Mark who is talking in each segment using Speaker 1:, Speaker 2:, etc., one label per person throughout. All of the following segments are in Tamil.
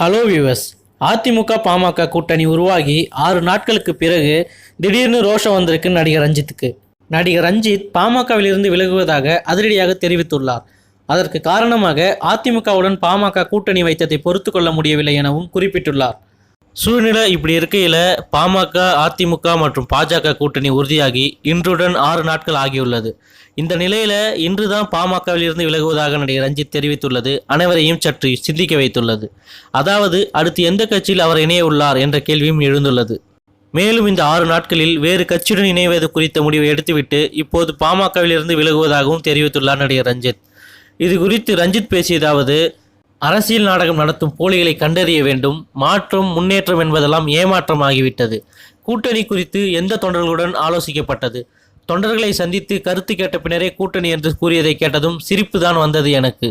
Speaker 1: ஹலோ வியூவர்ஸ் அதிமுக பாமக கூட்டணி உருவாகி ஆறு நாட்களுக்கு பிறகு திடீர்னு ரோஷம் வந்திருக்கு நடிகர் ரஞ்சித்துக்கு. நடிகர் ரஞ்சித் பாமகவிலிருந்து விலகுவதாக அதிரடியாக தெரிவித்துள்ளார். அதற்கு காரணமாக அதிமுகவுடன் பாமக கூட்டணி வைத்ததை பொறுத்து கொள்ள முடியவில்லை எனவும் குறிப்பிட்டுள்ளார். சூழ்நிலை இப்படி இருக்கையில் பாமக அதிமுக மற்றும் பாஜக கூட்டணி உறுதியாகி இன்றுடன் ஆறு நாட்கள் ஆகியுள்ளது. இந்த நிலையில் இன்றுதான் தான் பாமகவிலிருந்து விலகுவதாக நடிகர் ரஞ்சித் தெரிவித்துள்ளது. அனைவரையும் சற்று சிந்திக்க வைத்துள்ளது. அதாவது அடுத்து எந்த கட்சியில் அவர் இணைய உள்ளார் என்ற கேள்வியும் எழுந்துள்ளது. மேலும் இந்த ஆறு நாட்களில் வேறு கட்சியுடன் இணைவது குறித்த முடிவை எடுத்துவிட்டு இப்போது பாமகவிலிருந்து விலகுவதாகவும் தெரிவித்துள்ளார் நடிகர் ரஞ்சித். இது குறித்து ரஞ்சித் பேசியதாவது அரசியல் நாடகம் நடத்தும் போலிகளை கண்டறிய வேண்டும் மாற்றம் முன்னேற்றம் என்பதெல்லாம் ஏமாற்றம் ஆகிவிட்டது கூட்டணி குறித்து எந்த தொண்டர்களுடன் ஆலோசிக்கப்பட்டது? தொண்டர்களை சந்தித்து கருத்து கேட்ட பின்னரே கூட்டணி என்று கூறியதை கேட்டதும் சிரிப்பு தான் வந்தது எனக்கு.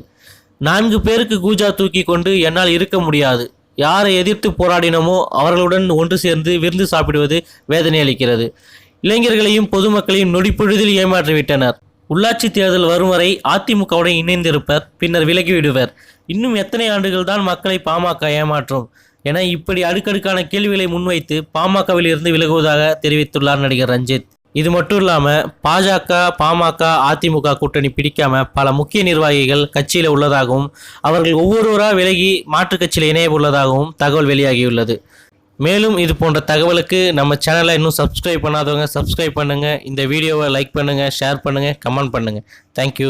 Speaker 1: நான்கு பேருக்கு கூஜா தூக்கி கொண்டு என்னால் இருக்க முடியாது. யாரை எதிர்த்து போராடினோமோ அவர்களுடன் ஒன்று சேர்ந்து விருந்து சாப்பிடுவது வேதனை அளிக்கிறது இளைஞர்களையும் பொதுமக்களையும் நொடிப்பொழுதில் ஏமாற்றிவிட்டனர். உள்ளாட்சி தேர்தல் வரும் வரை அதிமுகவுடன் இணைந்திருப்பர் பின்னர் விலகிவிடுவர். இன்னும் எத்தனை ஆண்டுகள் தான் மக்களை பாமக ஏமாற்றும்? என இப்படி அடுக்கடுக்கான கேள்விகளை முன்வைத்து பாமகவில் இருந்து விலகுவதாக தெரிவித்துள்ளார் நடிகர் ரஞ்சித். இது மட்டும் இல்லாமல் பாஜக பாமக அதிமுக கூட்டணி பிடிக்காம பல முக்கிய நிர்வாகிகள் கட்சியில் உள்ளதாகவும் அவர்கள் ஒவ்வொருவராக விலகி மாற்றுக் கட்சியில் இணைய உள்ளதாகவும் தகவல் வெளியாகியுள்ளது. மேலும் இது போன்ற தகவலுக்கு நம்ம சேனலை இன்னும் சப்ஸ்கிரைப் பண்ணாதவங்க சப்ஸ்கிரைப் பண்ணுங்கள் இந்த வீடியோவை லைக் பண்ணுங்கள் ஷேர் பண்ணுங்கள் கமெண்ட் பண்ணுங்கள் தேங்க்யூ